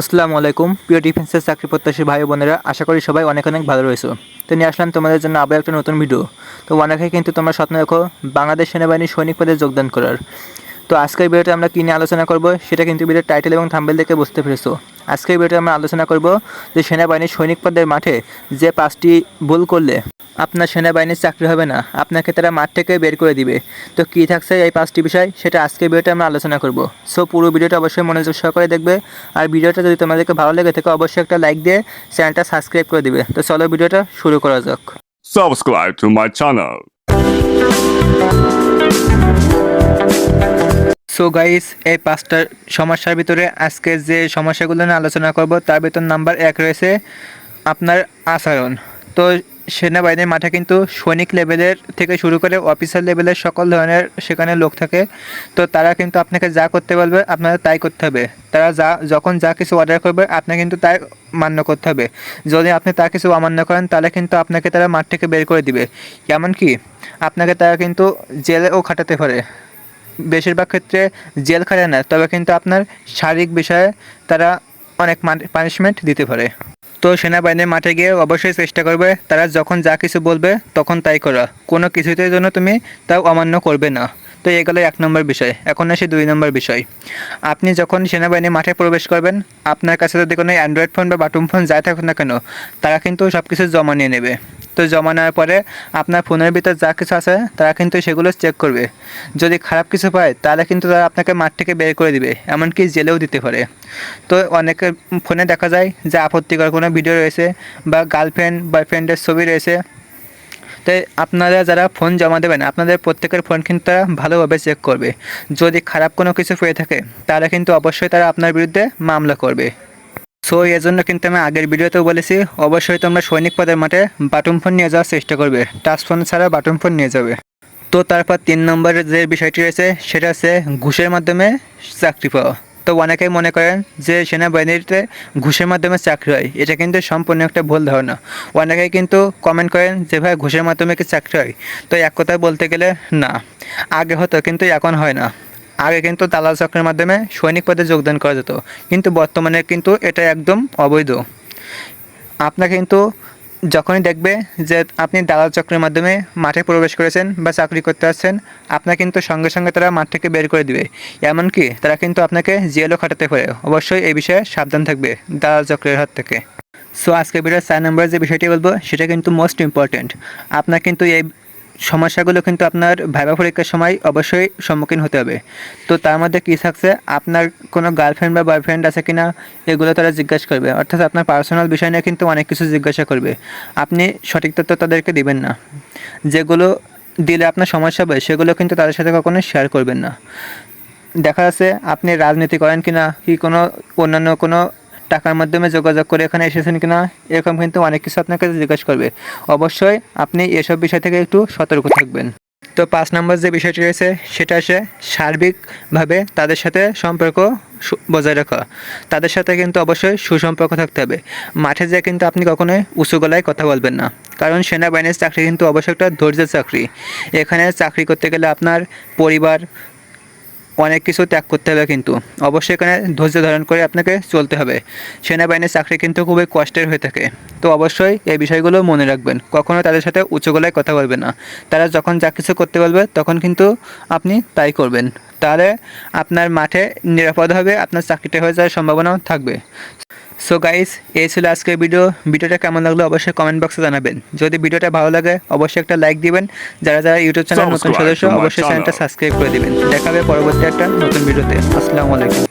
আসসালামু আলাইকুম। প্রিয় ডিফেন্সের চাকরি প্রত্যাশী ভাই বোনেরা, আশা করি সবাই অনেক অনেক ভালো রয়েছে। তো নিয়ে আসলাম তোমাদের জন্য আবার একটা নতুন ভিডিও তো অনেকে কিন্তু তোমরা স্বপ্ন দেখো, বাংলাদেশ সেনাবাহিনীর সৈনিক পদে যোগদান করার। তো আজকের ভিডিওতে আমরা কী নিয়ে আলোচনা করব, সেটা কিন্তু ভিডিওর টাইটেল এবং থাম্বেল দেখে বুঝতে পেরেছ। আজকের ভিডিওতে আমরা আলোচনা করব যে সেনাবাহিনীর সৈনিক পদের মাঠে যে পাঁচটি ভুল করলে আপনার সেনাবাহিনীর চাকরি হবে না, আপনাকে তারা মাঠ থেকে বের করে দিবে। তো কী থাকছে এই পাঁচটি বিষয় সেটা আজকের ভিডিওতে আমরা আলোচনা করব। সো পুরো ভিডিওটা অবশ্যই মনোযোগ সহকারে দেখবে। আর ভিডিওটা যদি তোমাদেরকে ভালো লেগে থাকে, অবশ্যই একটা লাইক দিয়ে চ্যানেলটা সাবস্ক্রাইব করে দিবে। তো চলো ভিডিওটা শুরু করা যাক। Subscribe to my channel. So guys এই পাঁচটা সমস্যার ভিতরে আজকে যে সমস্যাগুলো নিয়ে আলোচনা করব, তার ভিতর নাম্বার এক রয়েছে আপনার আচরণ। তো সেনাবাহিনীর মাঠে কিন্তু সৈনিক লেভেলের থেকে শুরু করে অফিসার লেভেলের সকল ধরনের সেখানে লোক থাকে। তো তারা কিন্তু আপনাকে যা করতে বলবে আপনারা তাই করতে হবে। তারা যা, যখন যা কিছু অর্ডার করবে, আপনাকে কিন্তু তাই মান্য করতে হবে। যদি আপনি তা কিছু অমান্য করেন, তাহলে কিন্তু আপনাকে তারা মাঠ থেকে বের করে দিবে। এমনকি আপনাকে তারা কিন্তু জেলেও খাটাতে পারে। বেশিরভাগ ক্ষেত্রে জেল খাটে না, তবে কিন্তু আপনার শারীরিক বিষয়ে তারা অনেক পানিশমেন্ট দিতে পারে। তো সেনাবাহিনীর মাঠে গিয়ে অবশ্যই চেষ্টা করবে, তারা যখন যা কিছু বলবে তখন তাই করা। কোনো কিছুতে জন্য তুমি তাও অমান্য করবে না। তো এগুলো এক নম্বর বিষয়। এখন আসি দুই নম্বর বিষয়। আপনি যখন সেনাবাহিনীর মাঠে প্রবেশ করবেন, আপনার কাছে যদি কোনো অ্যান্ড্রয়েড ফোন বা বাটন ফোন যাই থাকুক না কেন, তারা কিন্তু সব কিছু জমা নিয়ে নেবে। তো জমা নেওয়ার পরে আপনার ফোনের ভিতর যা কিছু আছে, তারা কিন্তু সেগুলো চেক করবে। যদি খারাপ কিছু পায়, তাহলে কিন্তু তারা আপনাকে মাঠ থেকে বের করে দিবে, এমনকি জেলেও দিতে পারে। তো অনেকের ফোনে দেখা যায় যে আপত্তিকর কোনো ভিডিও রয়েছে বা গার্লফ্রেন্ড বয়ফ্রেন্ডের ছবি রয়েছে তাই আপনারা যারা ফোন জমা দেবেন, আপনাদের প্রত্যেকের ফোন কিন্তু তারা ভালোভাবে চেক করবে। যদি খারাপ কোনো কিছু পেয়ে থাকে, তাহলে কিন্তু অবশ্যই তারা আপনার বিরুদ্ধে মামলা করবে। সো এর জন্য কিন্তু আমি আগের ভিডিওতেও বলেছি, অবশ্যই তোমরা সৈনিক পদের মাঠে বাটন ফোন নিয়ে যাওয়ার চেষ্টা করবে। টাচ ফোন ছাড়া বাটন ফোন নিয়ে যাবে। তো তারপর তিন নম্বরের যে বিষয়টি রয়েছে, সেটা হচ্ছে ঘুষের মাধ্যমে চাকরি পাওয়া। তো অনেকেই মনে করেন যে সেনাবাহিনীতে ঘুষের মাধ্যমে চাকরি হয়। এটা কিন্তু সম্পূর্ণ একটা ভুল ধারণা। অনেকেই কিন্তু কমেন্ট করেন যে, ভাই, ঘুষের মাধ্যমে কি চাকরি হয়? তো এক কথায় বলতে গেলে, না। আগে হতো, কিন্তু এখন হয় না। আগে কিন্তু দালাল চক্রের মাধ্যমে সৈনিক পদে যোগদান করা যেত। কিন্তু বর্তমানে কিন্তু এটা একদম অবৈধ। আপনার কিন্তু যখনই দেখবে যে আপনি দালাল চক্রের মাধ্যমে মাঠে প্রবেশ করেছেন বা চাকরি করতে আসছেন, আপনার কিন্তু সঙ্গে সঙ্গে তারা মাঠ থেকে বের করে দিবে। এমনকি তারা কিন্তু আপনাকে জেলও খাটাতে পারে। অবশ্যই এই বিষয়ে সাবধান থাকবে দালাল চক্রের হাত থেকে। সো আজকে ভিডিওর চার নম্বরের যে বিষয়টি বলব, সেটা কিন্তু মোস্ট ইম্পর্ট্যান্ট আপনার কিন্তু এই সমস্যাগুলো কিন্তু আপনার ভাইবা পরীক্ষার সময় অবশ্যই সম্মুখীন হতে হবে। তো তার মধ্যে কী থাকছে? আপনার কোনো গার্লফ্রেন্ড বা বয়ফ্রেন্ড আছে কি না এগুলো তারা জিজ্ঞাসা করবে। অর্থাৎ আপনার পার্সোনাল বিষয় নিয়ে কিন্তু অনেক কিছু জিজ্ঞাসা করবে। আপনি সঠিক তথ্য তাদেরকে দিবেন না। যেগুলো দিলে আপনার সমস্যা হবে, সেগুলো কিন্তু তাদের সাথে কখনো শেয়ার করবেন না। দেখা যাচ্ছে আপনি রাজনীতি করেন কি না কি কোনো অন্যান্য কোনো টাকার মাধ্যমে যোগাযোগ করে এখানে এসেছেন কিনা, এরকম কিন্তু অনেক কিছু আপনাকে জিজ্ঞাসা করবে। অবশ্যই আপনি এসব বিষয় থেকে একটু সতর্ক থাকবেন। তো পাঁচ নম্বর যে বিষয়টি রয়েছে, সেটা আসে সার্বিকভাবে তাদের সাথে সম্পর্ক বজায় রাখা। তাদের সাথে কিন্তু অবশ্যই সুসম্পর্ক থাকতে হবে। মাঠে যেয়ে কিন্তু আপনি কখনোই উঁচু গলায় কথা বলবেন না। কারণ সেনাবাহিনীর চাকরি কিন্তু অবশ্যই একটা ধৈর্যের চাকরি। এখানে চাকরি করতে গেলে আপনার পরিবার অনেক কিছু ত্যাগ করতে হবে কিন্তু। অবশ্যই এখানে ধৈর্য ধারণ করে আপনাকে চলতে হবে। সেনাবাহিনীর চাকরি কিন্তু খুবই কষ্টের হয়ে থাকে। তো অবশ্যই এই বিষয়গুলো মনে রাখবেন। কখনো তাদের সাথে উঁচু গলায় কথা বলবেন না। তারা যখন যা কিছু করতে বলবে, তখন কিন্তু আপনি তাই করবেন। তাহলে আপনার মাঠে নিরাপদ হবে, আপনার চাকরিটা হয়ে যাওয়ার সম্ভাবনাও থাকবে। সো গাইস এই ছিল আজকের ভিডিও ভিডিওটা কেমন লাগল অবশ্যই কমেন্ট বক্সে জানাবেন। যদি ভিডিওটা ভালো লাগে অবশ্যই একটা লাইক দিবেন। যারা যারা ইউটিউব চ্যানেল নতুন সদস্য অবশ্যই চ্যানেলটা. সাবস্ক্রাইব করে দিবেন। দেখা হবে পরবর্তী একটা নতুন ভিডিওতে আসসালামু আলাইকুম।